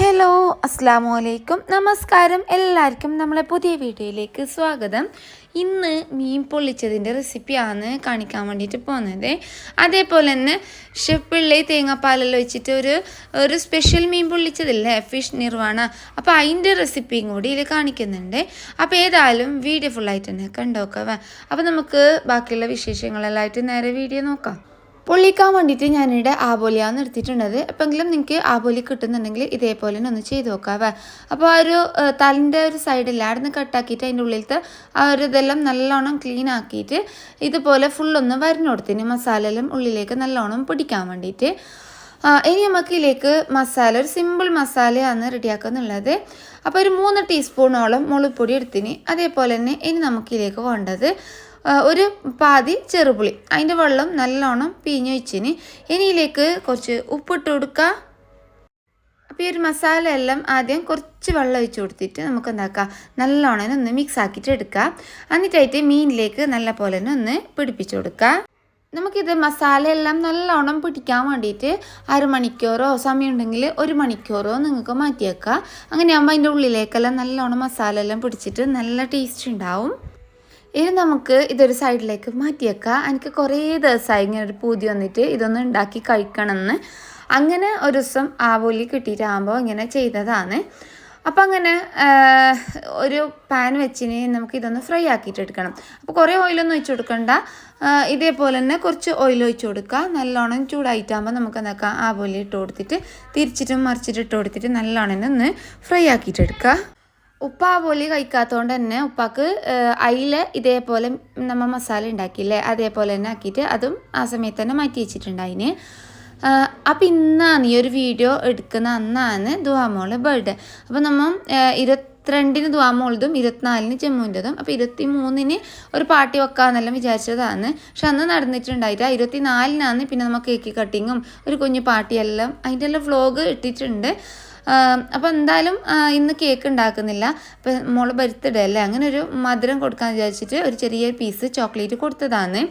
Hello അസ്സാമു അലൈക്കും നമസ്കാരം. എല്ലാവർക്കും നമ്മളെ പുതിയ വീഡിയോയിലേക്ക് സ്വാഗതം. ഇന്ന് മീൻ പൊള്ളിച്ചതിന്റെ റെസിപ്പിയാണ് കാണിക്കാൻ വേണ്ടിയിട്ട് പോകുന്നത്. അതേപോലെ തന്നെ ഷെഫ് പിള്ളി തേങ്ങാപ്പാലെല്ലാം വെച്ചിട്ട് ഒരു ഒരു സ്പെഷ്യൽ മീൻ പൊള്ളിച്ചതില്ലേ? ഫിഷ് നിർവാണ അപ്പോൾ അതിന്റെ റെസിപ്പിയും കൂടി ഇതിൽ കാണിക്കുന്നുണ്ട്. അപ്പോൾ ഏതായാലും വീഡിയോ ഫുള്ളായിട്ട് തന്നെ കണ്ടോക്കാം അപ്പോൾ നമുക്ക് ബാക്കിയുള്ള വിശേഷങ്ങളെല്ലാം ആയിട്ട് നേരെ വീഡിയോ നോക്കാം. പൊള്ളിക്കാൻ വേണ്ടിയിട്ട് ഞാനിവിടെ ആബോലിയാണ് എടുത്തിട്ടുള്ളത്. എപ്പോഴെങ്കിലും നിങ്ങൾക്ക് ആബോലി കിട്ടുന്നുണ്ടെങ്കിൽ ഇതേപോലെ തന്നെ ഒന്ന് ചെയ്ത് നോക്കാവേ. അപ്പോൾ ആ ഒരു തലിന്റെ ഒരു സൈഡിൽ അവിടെ നിന്ന് കട്ടാക്കിയിട്ട് അതിന്റെ ഉള്ളിലത്തെ ആ ഒരു ഇതെല്ലാം നല്ലോണം ക്ലീൻ ആക്കിയിട്ട് ഇതുപോലെ ഫുള്ളൊന്ന് വരഞ്ഞു കൊടുത്തിന് മസാലയെല്ലാം ഉള്ളിലേക്ക് നല്ലോണം പിടിക്കാൻ വേണ്ടിയിട്ട്. ഇനി നമുക്ക് ഇതിലേക്ക് മസാല ഒരു സിമ്പിൾ മസാലയാണ് റെഡിയാക്കുന്നുള്ളത്. അപ്പോൾ ഒരു മൂന്ന് ടീസ്പൂണോളം മുളകുപൊടി എടുത്തിന് അതേപോലെ തന്നെ ഇനി നമുക്കിലേക്ക് വേണ്ടത് ഒരു പാതി ചെറുപുളി. അതിന്റെ വെള്ളം നല്ലോണം പിഞ്ഞ് വെച്ചിന് ഇനിയിലേക്ക് കുറച്ച് ഉപ്പിട്ട് കൊടുക്കുക അപ്പോൾ ഈ ഒരു മസാല എല്ലാം ആദ്യം കുറച്ച് വെള്ളം ഒഴിച്ച് കൊടുത്തിട്ട് നമുക്ക് എന്താക്കാം? നല്ലോണം ഒന്ന് മിക്സ് ആക്കിയിട്ട് എടുക്കുക എന്നിട്ടായിട്ട് മീനിലേക്ക് നല്ല പോലെ തന്നെ ഒന്ന് പിടിപ്പിച്ച് കൊടുക്കുക നമുക്കിത് മസാലയെല്ലാം നല്ലോണം പിടിക്കാൻ വേണ്ടിയിട്ട് അരമണിക്കൂറോ സമയമുണ്ടെങ്കിൽ ഒരു മണിക്കൂറോ നിങ്ങൾക്ക് മാറ്റി വെക്കുക അങ്ങനെയാകുമ്പോൾ അതിന്റെ ഉള്ളിലേക്കെല്ലാം നല്ലോണം മസാല എല്ലാം പിടിച്ചിട്ട് നല്ല ടേസ്റ്റ് ഉണ്ടാവും. ഇനി നമുക്ക് ഇതൊരു സൈഡിലേക്ക് മാറ്റിയേക്കാം. എനിക്ക് കുറേ ദിവസമായി ഇങ്ങനെ ഒരു പൂതി വന്നിട്ട് ഇതൊന്ന് ഉണ്ടാക്കി കഴിക്കണമെന്ന്. അങ്ങനെ ഒരു ദിവസം ആവോലി കിട്ടിയിട്ടാകുമ്പോൾ ഇങ്ങനെ ചെയ്തതാണ്. അപ്പം അങ്ങനെ ഒരു പാൻ വെച്ചിന് നമുക്ക് ഇതൊന്ന് ഫ്രൈ ആക്കിയിട്ട് എടുക്കണം. അപ്പോൾ കുറേ ഓയിലൊന്നും ഒഴിച്ചു കൊടുക്കണ്ട. ഇതേപോലെ തന്നെ കുറച്ച് ഓയിൽ ഒഴിച്ചു കൊടുക്കുക. നല്ലോണം ചൂടായിട്ടാകുമ്പോൾ നമുക്ക് എന്താക്കാം? ആവോലി ഇട്ട് കൊടുത്തിട്ട് തിരിച്ചിട്ടും മറിച്ചിട്ട് ഇട്ട് കൊടുത്തിട്ട് നല്ലോണം ഒന്ന് ഫ്രൈ ആക്കിയിട്ട് എടുക്കുക. ഉപ്പ ആവോലി കഴിക്കാത്തതുകൊണ്ട് തന്നെ ഉപ്പാക്ക് അയില ഇതേപോലെ നമ്മൾ മസാല ഉണ്ടാക്കിയില്ലേ അതേപോലെ തന്നെ ആക്കിയിട്ട് അതും ആ സമയത്ത് തന്നെ മാറ്റി വെച്ചിട്ടുണ്ടായിന്. അപ്പം ഇന്നാണ് ഈ ഒരു വീഡിയോ എടുക്കുന്ന അന്നാണ് ദുവാമോളെ ബർത്ത്ഡേ. അപ്പം നമ്മൾ ഇരുപത്തിരണ്ടിന് ദുവാമോളതും ഇരുപത്തിനാലിന് ജമ്മുവിന്റെതും അപ്പോൾ ഇരുപത്തി മൂന്നിന് ഒരു പാർട്ടി വെക്കാമെന്നെല്ലാം വിചാരിച്ചതാണ്. പക്ഷെ അന്ന് നടന്നിട്ടുണ്ടായിട്ട് ഇരുപത്തി നാലിനാണ് പിന്നെ നമ്മൾ കേക്ക് കട്ടിങ്ങും ഒരു കുഞ്ഞു പാർട്ടിയെല്ലാം അതിന്റെ എല്ലാം വ്ലോഗ് ഇട്ടിട്ടുണ്ട്. അപ്പോൾ എന്തായാലും ഇന്ന് കേക്ക് ഉണ്ടാക്കുന്നില്ല. അപ്പോൾ മോൾ ബർത്ത്ഡേ അല്ലേ? അങ്ങനെ ഒരു മധുരം കൊടുക്കാൻ വിചാരിച്ചിട്ട് ഒരു ചെറിയ പീസ് ചോക്ലേറ്റ് കൊടുത്തതാണ്.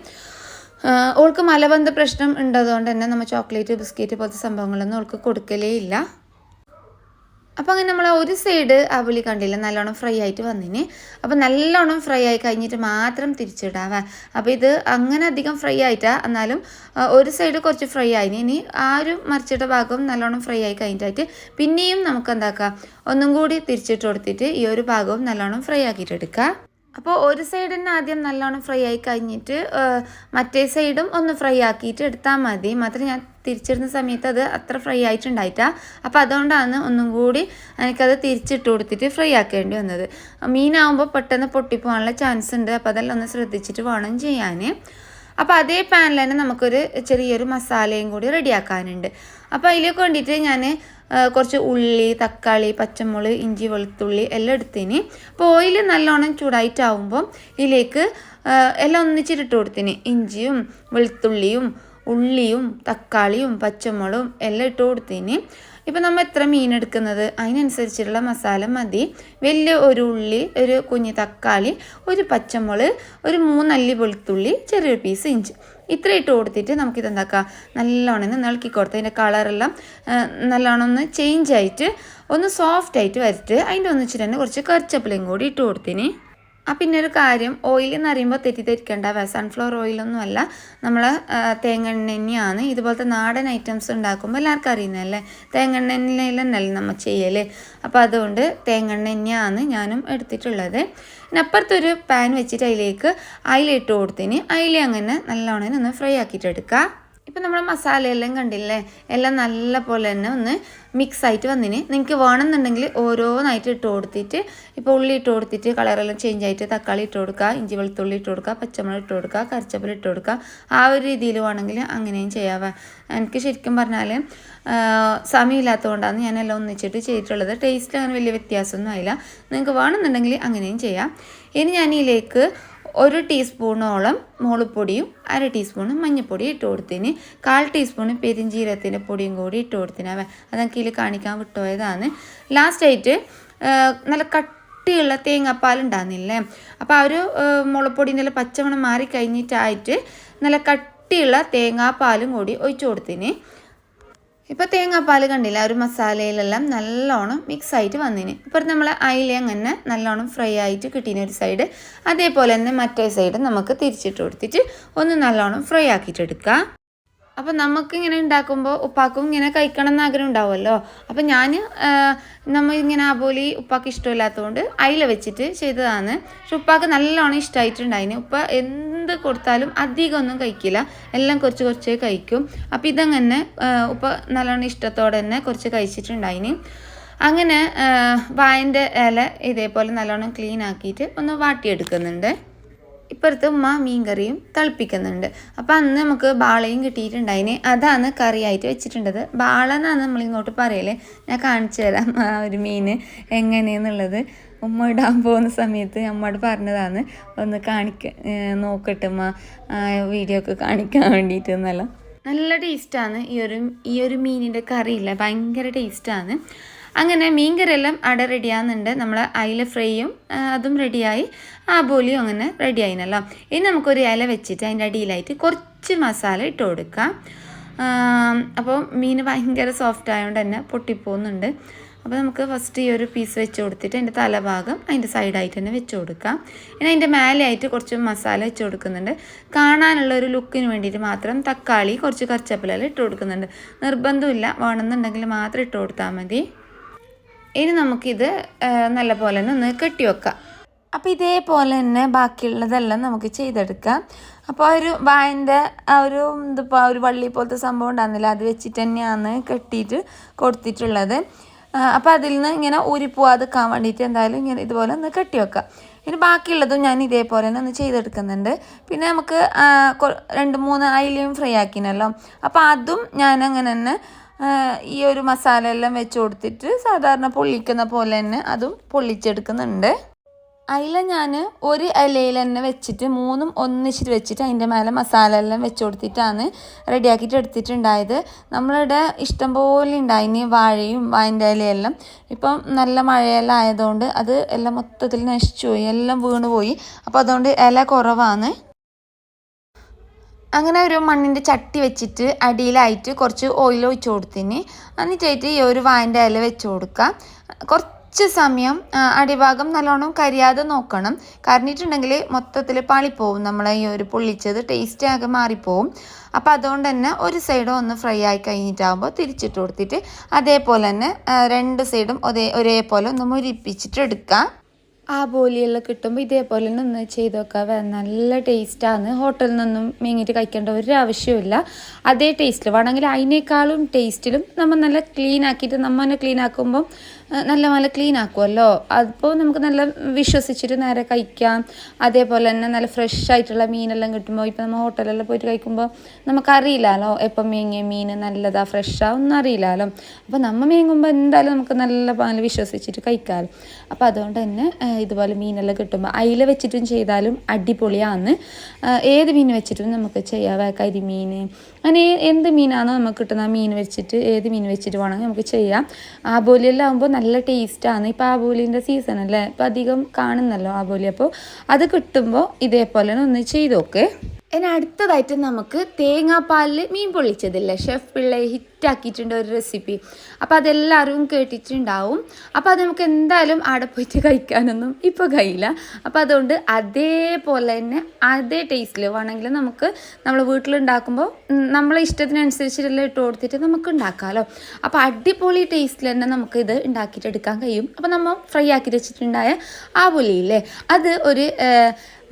ഓൾക്ക് മലബന്ധ പ്രശ്നം ഉണ്ടതുകൊണ്ട് തന്നെ നമ്മൾ ചോക്ലേറ്റ് ബിസ്ക്കറ്റ് പോലത്തെ സംഭവങ്ങളൊന്നും ഓൾക്ക് കൊടുക്കലേ ഇല്ല. അപ്പോൾ അങ്ങനെ നമ്മൾ ഒരു സൈഡ് അവലി കണ്ടില്ല നല്ലോണം ഫ്രൈ ആയിട്ട് വന്നിന്. അപ്പോൾ നല്ലോണം ഫ്രൈ ആയി കഴിഞ്ഞിട്ട് മാത്രം തിരിച്ചിടാവേ. അപ്പോൾ ഇത് അങ്ങനെ അധികം ഫ്രൈ ആയിട്ടാ എന്നാലും ആ, ഒരു സൈഡ് കുറച്ച് ഫ്രൈ ആയിന്. ഇനി ആ ഒരു മറിച്ചിട്ട ഭാഗം നല്ലോണം ഫ്രൈ ആയി കഴിഞ്ഞിട്ടായിട്ട് പിന്നെയും നമുക്ക് എന്താക്കാം ഒന്നും കൂടി തിരിച്ചിട്ട് കൊടുത്തിട്ട് ഈ ഒരു ഭാഗവും നല്ലോണം ഫ്രൈ ആക്കിയിട്ട് അപ്പോൾ ഒരു സൈഡ് തന്നെ ആദ്യം നല്ലോണം ഫ്രൈ ആയി കഴിഞ്ഞിട്ട് മറ്റേ സൈഡും ഒന്ന് ഫ്രൈ ആക്കിയിട്ട് എടുത്താൽ മതി. മാത്രം ഞാൻ തിരിച്ചിടുന്ന സമയത്ത് അത് അത്ര ഫ്രൈ ആയിട്ടുണ്ടായിട്ടാ. അപ്പോൾ അതുകൊണ്ടാണ് ഒന്നും കൂടി എനിക്കത് തിരിച്ചിട്ട് കൊടുത്തിട്ട് ഫ്രൈ ആക്കേണ്ടി വന്നത്. മീനാവുമ്പോൾ പെട്ടെന്ന് പൊട്ടിപ്പോകാനുള്ള ചാൻസ് ഉണ്ട്. അപ്പോൾ അതെല്ലാം ഒന്ന് ശ്രദ്ധിച്ചിട്ട് വേണം ചെയ്യാൻ അപ്പോൾ അതേ പാനിൽ തന്നെ നമുക്കൊരു ചെറിയൊരു മസാലയും കൂടി റെഡിയാക്കാനുണ്ട് അപ്പോൾ അതിലേക്ക് വേണ്ടിയിട്ട് ഞാൻ കുറച്ച് ഉള്ളി തക്കാളി പച്ചമുളക് ഇഞ്ചി വെളുത്തുള്ളി എല്ലാം എടുത്തിന്. അപ്പോൾ ഓയിൽ നല്ലോണം ചൂടായിട്ടാവുമ്പോൾ ഇതിലേക്ക് എല്ലാം ഒന്നിച്ചിട്ട് കൊടുത്തിന്. ഇഞ്ചിയും വെളുത്തുള്ളിയും ഉള്ളിയും തക്കാളിയും പച്ചമുളകും എല്ലാം ഇട്ട് കൊടുത്തിന്. ഇപ്പം നമ്മൾ എത്ര മീൻ എടുക്കുന്നത്? അതിനനുസരിച്ചുള്ള മസാല മതി. വലിയ ഒരു ഉള്ളി ഒരു കുഞ്ഞ് തക്കാളി ഒരു പച്ചമുളക് ഒരു മൂന്നല്ലി വെളുത്തുള്ളി ചെറിയൊരു പീസ് ഇഞ്ചി. ഇത്ര ഇട്ട് കൊടുത്തിട്ട് നമുക്കിത് എന്താക്കാം? നല്ലോണം ഒന്ന് ഇളക്കി കൊടുത്ത് അതിന്റെ കളറെല്ലാം നല്ലോണം ഒന്ന് ചേഞ്ച് ആയിട്ട് ഒന്ന് സോഫ്റ്റ് ആയിട്ട് വരട്ട്. അതിന്റെ ഒന്നിച്ചിട്ട് തന്നെ കുറച്ച് കറിച്ചപ്പിലയും കൂടി ഇട്ട് കൊടുത്തിന്. ആ പിന്നെ ഒരു കാര്യം ഓയിൽ എന്ന് പറയുമ്പോൾ തെറ്റിദ്ധരിക്കേണ്ട. സൺഫ്ലവർ ഓയിലൊന്നും അല്ല. നമ്മൾ തേങ്ങെണ്ണയാണ് ഇതുപോലത്തെ നാടൻ ഐറ്റംസ് ഉണ്ടാക്കുമ്പോൾ എല്ലാവർക്കും അറിയുന്നതല്ലേ തേങ്ങെണ്ണയിലെന്നല്ലേ നമ്മൾ ചെയ്യൽ അപ്പോൾ അതുകൊണ്ട് തേങ്ങെണ്ണയാണ് ഞാനും എടുത്തിട്ടുള്ളത്. പിന്നെ അപ്പുറത്തൊരു പാൻ വെച്ചിട്ട് അതിലേക്ക് അയില ഇട്ട് കൊടുത്തിന് അയില അങ്ങനെ നല്ലോണം ഒന്ന് ഫ്രൈ ആക്കിയിട്ട് ഇപ്പം നമ്മൾ മസാലയെല്ലാം കണ്ടില്ലേ? എല്ലാം നല്ല പോലെ തന്നെ ഒന്ന് മിക്സ് ആയിട്ട് വന്നിന്. നിങ്ങൾക്ക് വേണമെന്നുണ്ടെങ്കിൽ ഓരോന്നായിട്ട് ഇട്ട് കൊടുത്തിട്ട് ഇപ്പോൾ ഉള്ളി ഇട്ട് കൊടുത്തിട്ട് കളറെല്ലാം ചേഞ്ച് ആയിട്ട് തക്കാളി ഇട്ട് കൊടുക്കുക ഇഞ്ചി വെളുത്തുള്ളി ഇട്ട് കൊടുക്കുക പച്ചമുളക് ഇട്ട് കൊടുക്കുക കറിച്ചപ്പൽ ഇട്ട് കൊടുക്കുക. ആ ഒരു രീതിയിൽ വേണമെങ്കിൽ അങ്ങനെയും ചെയ്യാവേ. എനിക്ക് ശരിക്കും പറഞ്ഞാൽ സമയമില്ലാത്തതുകൊണ്ടാണ് ഞാനെല്ലാം ഒന്നിച്ചിട്ട് ചെയ്തിട്ടുള്ളത്. ടേസ്റ്റ് അങ്ങനെ വലിയ വ്യത്യാസമൊന്നും ആയില്ല. നിങ്ങൾക്ക് വേണമെന്നുണ്ടെങ്കിൽ അങ്ങനെയും ചെയ്യാം. ഇനി ഞാൻ ഇതിലേക്ക് ഒരു ടീസ്പൂണോളം മുളപ്പൊടിയും അര ടീസ്പൂൺ മഞ്ഞൾപ്പൊടിയും ഇട്ട് കൊടുത്തിന് കാൽ ടീസ്പൂൺ പെരിഞ്ചീരത്തിന്റെ പൊടിയും കൂടി ഇട്ട് കൊടുത്തിന് അവ അതൊക്കെ ഇതിൽ കാണിക്കാൻ വിട്ടുപോയതാണ്. ലാസ്റ്റായിട്ട് നല്ല കട്ടിയുള്ള തേങ്ങാപ്പാൽ ഉണ്ടാകുന്നില്ലേ അപ്പോൾ ആ ഒരു മുളപ്പൊടി നല്ല പച്ചമണം മാറി കഴിഞ്ഞിട്ടായിട്ട് നല്ല കട്ടിയുള്ള തേങ്ങാപ്പാലും കൂടി ഒഴിച്ചു കൊടുത്തിന് ഇപ്പോൾ തേങ്ങാപ്പാൽ കണ്ടില്ല? ഒരു മസാലയിലെല്ലാം നല്ലോണം മിക്സ് ആയിട്ട് വന്നിന്. ഇപ്പോൾ നമ്മൾ അയില അങ്ങനെ നല്ലോണം ഫ്രൈ ആയിട്ട് കിട്ടിയ ഒരു സൈഡ് അതേപോലെ തന്നെ മറ്റേ സൈഡ് നമുക്ക് തിരിച്ചിട്ട് കൊടുത്തിട്ട് ഒന്ന് നല്ലോണം ഫ്രൈ ആക്കിയിട്ട് എടുക്കാം അപ്പം നമുക്ക് ഇങ്ങനെ ഉണ്ടാക്കുമ്പോൾ ഉപ്പാക്കും ഇങ്ങനെ കഴിക്കണം എന്ന് ആഗ്രഹം ഉണ്ടാവുമല്ലോ. അപ്പം ഞാൻ നമ്മൾ ഇങ്ങനെ ആബോലി ഉപ്പാക്ക് ഇഷ്ടമില്ലാത്തതുകൊണ്ട് അയില വെച്ചിട്ട് ചെയ്തതാണ്. പക്ഷെ ഉപ്പാക്ക് നല്ലോണം ഇഷ്ടമായിട്ടുണ്ടായിന് ഉപ്പ എന്ത് കൊടുത്താലും അധികം ഒന്നും കഴിക്കില്ല. എല്ലാം കുറച്ച് കുറച്ച് കഴിക്കും. അപ്പം ഇതങ്ങനെ ഉപ്പ നല്ലോണം ഇഷ്ടത്തോടെ തന്നെ കുറച്ച് കഴിച്ചിട്ടുണ്ടായിന്. അങ്ങനെ വായന്റെ ഇല ഇതേപോലെ നല്ലോണം ക്ലീൻ ആക്കിയിട്ട് ഒന്ന് വാട്ടിയെടുക്കുന്നുണ്ട്. ഇപ്പുറത്ത് ഉമ്മ മീൻകറിയും തിളപ്പിക്കുന്നുണ്ട്. അപ്പം അന്ന് നമുക്ക് ബാളയും കിട്ടിയിട്ടുണ്ടായിന്. അതാണ് കറിയായിട്ട് വെച്ചിട്ടുണ്ടത്. ബാള എന്നാണ് നമ്മളിങ്ങോട്ട് പറയൽ. ഞാൻ കാണിച്ചു തരാം ആ ഒരു മീൻ എങ്ങനെയെന്നുള്ളത്. ഉമ്മ ഇടാൻ പോകുന്ന സമയത്ത് അമ്മയോട് പറഞ്ഞതാണ്. ഒന്ന് കാണിക്ക നോക്കട്ടെ ഉമ്മ. വീഡിയോ ഒക്കെ കാണിക്കാൻ വേണ്ടിയിട്ട് എന്നല്ല. നല്ല ടേസ്റ്റാണ് ഈ ഒരു ഈ ഒരു മീനിന്റെ കറിയില്ല. ഭയങ്കര ടേസ്റ്റാണ്. അങ്ങനെ മീൻകറിയെല്ലാം അട റെഡിയാകുന്നുണ്ട് നമ്മൾ അയില ഫ്രൈയും അതും റെഡിയായി. ആ ബോലിയും അങ്ങനെ റെഡിയായിനല്ലോ. ഇനി നമുക്കൊരു ഇല വെച്ചിട്ട് അതിന്റെ അടിയിലായിട്ട് കുറച്ച് മസാല ഇട്ട് കൊടുക്കാം. അപ്പോൾ മീൻ ഭയങ്കര സോഫ്റ്റ് ആയതുകൊണ്ട് തന്നെ പൊട്ടിപ്പോകുന്നുണ്ട് അപ്പോൾ നമുക്ക് ഫസ്റ്റ് ഈ ഒരു പീസ് വെച്ച് കൊടുത്തിട്ട് അതിന്റെ തലഭാഗം അതിന്റെ സൈഡായിട്ട് തന്നെ വെച്ച് കൊടുക്കാം. ഇനി അതിന്റെ മേലെയായിട്ട് കുറച്ച് മസാല വെച്ച് കൊടുക്കുന്നുണ്ട്. കാണാനുള്ള ഒരു ലുക്കിന് വേണ്ടിയിട്ട് മാത്രം തക്കാളി കുറച്ച് കറിച്ചപ്പിലെല്ലാം ഇട്ട് കൊടുക്കുന്നുണ്ട്. നിർബന്ധമില്ല. വേണമെന്നുണ്ടെങ്കിൽ മാത്രം ഇട്ട് കൊടുത്താൽ മതി. ഇനി നമുക്കിത് നല്ല പോലെ തന്നെ ഒന്ന് കെട്ടി വെക്കാം. അപ്പോൾ ഇതേപോലെ തന്നെ ബാക്കിയുള്ളതെല്ലാം നമുക്ക് ചെയ്തെടുക്കാം. അപ്പോൾ ഒരു വായന്റെ ആ ഒരു ഇതിപ്പോൾ ഒരു വള്ളി പോലത്തെ സംഭവം ഉണ്ടാകുന്നില്ല അത് വെച്ചിട്ട് തന്നെയാണ് കെട്ടിയിട്ട് കൊടുത്തിട്ടുള്ളത്. അപ്പോൾ അതിൽ നിന്ന് ഇങ്ങനെ ഊരിപ്പോവാതെക്കാൻ വേണ്ടിയിട്ട് എന്തായാലും ഇങ്ങനെ ഇതുപോലെ ഒന്ന് കെട്ടി വെക്കാം. ഇനി ബാക്കിയുള്ളതും ഞാൻ ഇതേപോലെ തന്നെ ഒന്ന് ചെയ്തെടുക്കുന്നുണ്ട്. പിന്നെ നമുക്ക് രണ്ട് മൂന്ന് അയിലയും ഫ്രൈ ആക്കിനല്ലോ അപ്പോൾ അതും ഞാൻ അങ്ങനെ തന്നെ ഈ ഒരു മസാല എല്ലാം വെച്ച് കൊടുത്തിട്ട് സാധാരണ പൊള്ളിക്കുന്ന പോലെ തന്നെ അതും പൊള്ളിച്ചെടുക്കുന്നുണ്ട്. അതിൽ ഞാൻ ഒരു ഇലയിൽ തന്നെ വെച്ചിട്ട് മൂന്നും ഒന്നിച്ചിട്ട് വെച്ചിട്ട് അതിന്റെ മേലെ മസാല എല്ലാം വെച്ച് കൊടുത്തിട്ടാണ് റെഡിയാക്കിയിട്ട് എടുത്തിട്ടുണ്ടായത്. നമ്മളുടെ ഇഷ്ടം പോലെ ഉണ്ടായിന് വാഴയും വാഴന്റെ ഇലയെല്ലാം. ഇപ്പം നല്ല മഴയെല്ലാം ആയതുകൊണ്ട് അത് എല്ലാം മൊത്തത്തിൽ നശിച്ചു പോയി എല്ലാം വീണുപോയി. അപ്പോൾ അതുകൊണ്ട് ഇല കുറവാണ്. അങ്ങനെ ഒരു മണ്ണിന്റെ ചട്ടി വെച്ചിട്ട് അടിയിലായിട്ട് കുറച്ച് ഓയിൽ ഒഴിച്ച് കൊടുത്തിന് എന്നിട്ടായിട്ട് ഈ ഒരു വായന്റെ ഇല വെച്ച് കൊടുക്കാം. കുറച്ച് സമയം അടിഭാഗം നല്ലോണം കരിയാതെ നോക്കണം. കരഞ്ഞിട്ടുണ്ടെങ്കിൽ മൊത്തത്തിൽ പാളിപ്പോവും. നമ്മൾ ഈ ഒരു പൊള്ളിച്ചത് ടേസ്റ്റ് ആകെ മാറിപ്പോവും. അപ്പോൾ അതുകൊണ്ട് തന്നെ ഒരു സൈഡും ഒന്ന് ഫ്രൈ ആയി കഴിഞ്ഞിട്ടാകുമ്പോൾ തിരിച്ചിട്ട് കൊടുത്തിട്ട് അതേപോലെ തന്നെ രണ്ട് സൈഡും ഒരേ ഒരേപോലെ ഒന്ന് മുരിപ്പിച്ചിട്ട് എടുക്കാം. ആ ബോലിയെല്ലാം കിട്ടുമ്പോൾ ഇതേപോലെ തന്നെ ഒന്ന് ചെയ്ത് നോക്കാം നല്ല ടേസ്റ്റാണ് ഹോട്ടലിൽ നിന്നും മേങ്ങിട്ട് കഴിക്കേണ്ട ഒരു ആവശ്യമില്ല അതേ ടേസ്റ്റിൽ വേണമെങ്കിൽ അതിനേക്കാളും ടേസ്റ്റിലും നമ്മൾ നല്ല ക്ലീൻ ആക്കിയിട്ട് നമ്മൾ തന്നെ ക്ലീൻ ആക്കുമ്പം നല്ല നല്ല ക്ലീൻ ആക്കുമല്ലോ അപ്പോൾ നമുക്ക് നല്ല വിശ്വസിച്ചിട്ട് നേരെ കഴിക്കാം. അതേപോലെ തന്നെ നല്ല ഫ്രഷ് ആയിട്ടുള്ള മീനെല്ലാം കിട്ടുമ്പോൾ ഇപ്പോൾ നമ്മൾ ഹോട്ടലിലെല്ലാം പോയിട്ട് കഴിക്കുമ്പോൾ നമുക്കറിയില്ലല്ലോ എപ്പം മേങ്ങിയ മീൻ നല്ലതാ ഫ്രഷാ ഒന്നും അറിയില്ലല്ലോ. അപ്പോൾ നമ്മൾ മേങ്ങുമ്പോൾ എന്തായാലും നമുക്ക് നല്ല പോലെ വിശ്വസിച്ചിട്ട് കഴിക്കാമല്ലോ അപ്പോൾ അതുകൊണ്ട് തന്നെ ഇതുപോലെ മീനെല്ലാം കിട്ടുമ്പോൾ അയില വെച്ചിട്ടും ചെയ്താലും അടിപൊളിയാണ്. ഏത് മീൻ വെച്ചിട്ടും നമുക്ക് ചെയ്യാം. കരിമീൻ അങ്ങനെ എന്ത് മീനാണോ നമുക്ക് കിട്ടുന്ന മീൻ വെച്ചിട്ട് ഏത് മീൻ വെച്ചിട്ട് വേണമെങ്കിൽ നമുക്ക് ചെയ്യാം. ആ ബോലിയെല്ലാം ആകുമ്പോൾ നല്ല ടേസ്റ്റാണ് ഇപ്പോൾ ആബോലിന്റെ സീസൺ അല്ലേ? ഇപ്പോൾ അധികം കാണുന്നല്ലോ ആബോലി അപ്പോൾ അത് കിട്ടുമ്പോൾ ഇതേപോലെ ഒന്ന് ചെയ്ത് നോക്ക്. ഇനി അടുത്തതായിട്ട് നമുക്ക് തേങ്ങാപ്പാലിൽ മീൻ പൊള്ളിച്ചതില്ലേ? ഷെഫ് പിള്ളയെ ഹിറ്റാക്കിയിട്ടുണ്ട് ഒരു റെസിപ്പി അപ്പോൾ അതെല്ലാവരും കേട്ടിട്ടുണ്ടാവും. അപ്പോൾ അത് നമുക്ക് എന്തായാലും അവിടെ പോയിട്ട് കഴിക്കാനൊന്നും ഇപ്പോൾ കഴിയില്ല. അപ്പോൾ അതുകൊണ്ട് അതേപോലെ തന്നെ അതേ ടേസ്റ്റിൽ വേണമെങ്കിൽ നമുക്ക് നമ്മൾ വീട്ടിലുണ്ടാക്കുമ്പോൾ നമ്മളെ ഇഷ്ടത്തിനനുസരിച്ചിട്ടെല്ലാം ഇട്ട് കൊടുത്തിട്ട് നമുക്ക് ഉണ്ടാക്കാമല്ലോ അപ്പോൾ അടിപൊളി ടേസ്റ്റിൽ തന്നെ നമുക്ക് ഇത് ഉണ്ടാക്കിയിട്ട് എടുക്കാൻ കഴിയും. അപ്പോൾ നമ്മൾ ഫ്രൈ ആക്കി വെച്ചിട്ടുണ്ടായ ആ പുലിയില്ലേ അത് ഒരു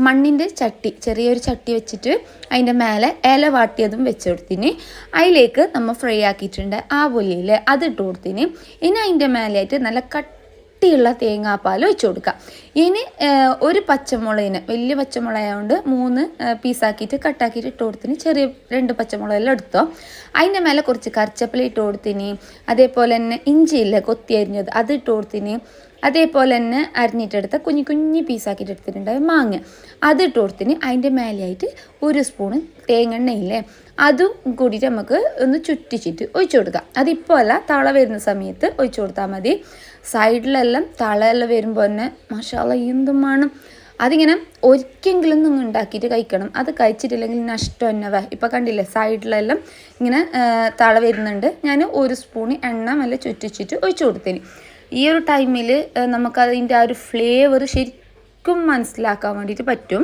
മണ്ണിന്റെ ചട്ടി ചെറിയൊരു ചട്ടി വെച്ചിട്ട് അതിന്റെ മേലെ ഇല വാട്ടിയതും വെച്ച് കൊടുത്തിന്. അതിലേക്ക് നമ്മൾ ഫ്രൈ ആക്കിയിട്ടുണ്ട് ആ പുലിയിൽ അത് ഇട്ട് കൊടുത്തിന്. ഇനി അതിന്റെ മേലെയായിട്ട് നല്ല കട്ടിയുള്ള തേങ്ങാപ്പാൽ വെച്ച് കൊടുക്കുക ഇനി ഒരു പച്ചമുളകിന് വലിയ പച്ചമുളകായതുകൊണ്ട് മൂന്ന് പീസാക്കിയിട്ട് കട്ടാക്കിയിട്ട് ഇട്ട് കൊടുത്തിന്. ചെറിയ രണ്ട് പച്ചമുളകെല്ലാം എടുത്തോ. അതിന്റെ മേലെ കുറച്ച് കറിച്ചപ്പല ഇട്ട് കൊടുത്തിന്. അതേപോലെ തന്നെ ഇഞ്ചിയില്ല കൊത്തി അരിഞ്ഞത് അത് ഇട്ട് കൊടുത്തിന്. അതേപോലെ തന്നെ അരിഞ്ഞിട്ടെടുത്ത കുഞ്ഞു കുഞ്ഞു പീസാക്കിയിട്ട് എടുത്തിട്ടുണ്ടായ മാങ്ങ. അത് ഇട്ട് കൊടുത്തിന് അതിന്റെ മേലെയായിട്ട് ഒരു സ്പൂണ് തേങ്ങെണ്ണയില്ലേ? അതും കൂടിയിട്ട് നമുക്ക് ഒന്ന് ചുറ്റിച്ചിട്ട് ഒഴിച്ചു കൊടുക്കാം. അതിപ്പോൾ അല്ല തള വരുന്ന സമയത്ത് ഒഴിച്ചു കൊടുത്താൽ മതി. സൈഡിലെല്ലാം തളയെല്ലാം വരുമ്പോൾ തന്നെ മഷാല എന്തുമാണ് അതിങ്ങനെ ഒരിക്കലെങ്കിലും നിങ്ങൾ ഉണ്ടാക്കിയിട്ട് കഴിക്കണം. അത് കഴിച്ചിട്ടില്ലെങ്കിൽ നഷ്ടം തന്നെ ഇപ്പം കണ്ടില്ലേ സൈഡിലെല്ലാം ഇങ്ങനെ തള വരുന്നുണ്ട്. ഞാൻ ഒരു സ്പൂൺ എണ്ണ നല്ല ചുറ്റിച്ചിട്ട് ഒഴിച്ചു കൊടുത്തേന്. ഈ ഒരു ടൈമിൽ നമുക്കതിന്റെ ആ ഒരു ഫ്ലേവർ ശരിക്കും മനസ്സിലാക്കാൻ വേണ്ടിയിട്ട് പറ്റും.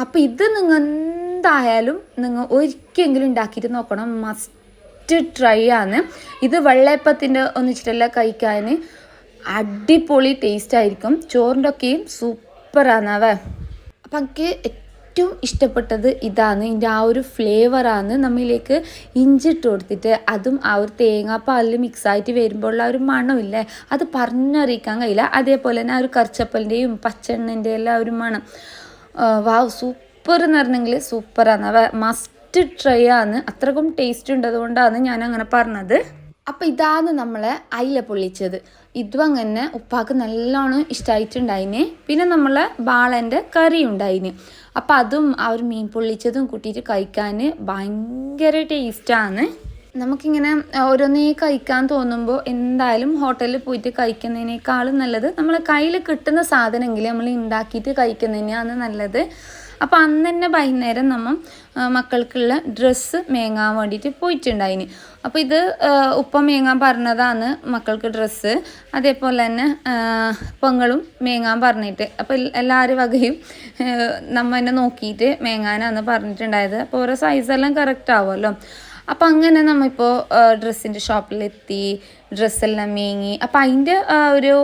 അപ്പോൾ ഇത് നിങ്ങൾ എന്തായാലും നിങ്ങൾ ഒരിക്കലെങ്കിലും ഉണ്ടാക്കിയിട്ട് നോക്കണം. മസ്റ്റ് ട്രൈ ആണ്. ഇത് വെള്ളയപ്പത്തിന്റെ ഒന്നിച്ചിട്ടല്ല കഴിക്കാൻ. അടിപൊളി ടേസ്റ്റ് ആയിരിക്കും. ചോറിന്റെ ഒക്കെയും സൂപ്പറാണ് അവ അപ്പം എനിക്ക് ഏറ്റവും ഇഷ്ടപ്പെട്ടത് ഇതാണ്. ഇതിന്റെ ആ ഒരു ഫ്ലേവറാണ് നമ്മളിലേക്ക് ഇഞ്ചിട്ട് കൊടുത്തിട്ട് അതും ആ ഒരു തേങ്ങാപ്പാലിൽ മിക്സായിട്ട് വരുമ്പോൾ ആ ഒരു മണമില്ലേ? അത് പറഞ്ഞറിയിക്കാൻ കഴിയില്ല. അതേപോലെ തന്നെ ആ ഒരു കറിച്ചപ്പലിന്റെയും പച്ചെണ്ണന്റെ എല്ലാം ഒരു മണം. വാവ് സൂപ്പർ എന്ന് പറഞ്ഞെങ്കിൽ സൂപ്പറാണ്. മസ്റ്റ് ട്രൈ ആണ്. അത്രക്കും ടേസ്റ്റ് ഉണ്ട്. അതുകൊണ്ടാണ് ഞാൻ അങ്ങനെ പറഞ്ഞത്. അപ്പോൾ ഇതാണ് നമ്മളെ അയില പൊള്ളിച്ചത്. ഇതും അങ്ങനെ ഉപ്പാക്ക് നല്ലോണം ഇഷ്ടമായിട്ടുണ്ടായിന് പിന്നെ നമ്മളെ ബാളന്റെ കറി ഉണ്ടായിന് അപ്പം അതും ആ ഒരു മീൻ പൊള്ളിച്ചതും കൂട്ടിയിട്ട് കഴിക്കാൻ ഭയങ്കര ടേസ്റ്റാണ്. നമുക്കിങ്ങനെ ഓരോന്നേ കഴിക്കാൻ തോന്നുമ്പോൾ എന്തായാലും ഹോട്ടലിൽ പോയിട്ട് കഴിക്കുന്നതിനേക്കാളും നല്ലത് നമ്മളെ കയ്യിൽ കിട്ടുന്ന സാധനമെങ്കിലും നമ്മൾ ഉണ്ടാക്കിയിട്ട് കഴിക്കുന്നതിനാണ് നല്ലത്. അപ്പോൾ അന്ന് തന്നെ വൈകുന്നേരം നമ്മൾ മക്കൾക്കുള്ള ഡ്രസ്സ് മേങ്ങാൻ വേണ്ടിയിട്ട് പോയിട്ടുണ്ടായിന്. അപ്പോൾ ഇത് ഉപ്പ മേങ്ങാൻ പറഞ്ഞതാണ് മക്കൾക്ക് ഡ്രസ്സ് അതേപോലെ തന്നെ പെങ്ങളും മേങ്ങാൻ പറഞ്ഞിട്ട്. അപ്പോൾ എല്ലാവരും വകയും നമ്മ തന്നെ നോക്കിയിട്ട് മേങ്ങാനാണ് പറഞ്ഞിട്ടുണ്ടായത്. അപ്പോൾ ഓരോ സൈസെല്ലാം കറക്റ്റ് ആവുമല്ലോ. അപ്പോൾ അങ്ങനെ നമ്മളിപ്പോൾ ഡ്രസ്സിന്റെ ഷോപ്പിലെത്തി ഡ്രസ്സെല്ലാം മേങ്ങി. അപ്പോൾ അതിന്റെ ഒരു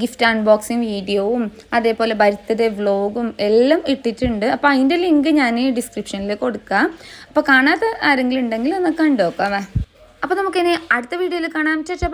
ഗിഫ്റ്റ് അൺബോക്സിങ് വീഡിയോവും അതേപോലെ ബർത്ത്ഡേ വ്ലോഗും എല്ലാം ഇട്ടിട്ടുണ്ട്. അപ്പോൾ അതിന്റെ ലിങ്ക് ഞാൻ ഡിസ്ക്രിപ്ഷനിൽ കൊടുക്കാം. അപ്പോൾ കാണാത്ത ആരെങ്കിലും ഉണ്ടെങ്കിൽ ഒന്ന് കണ്ടു നോക്കാം അപ്പോൾ നമുക്കിനി അടുത്ത വീഡിയോയിൽ കാണാം. ചേച്ചാ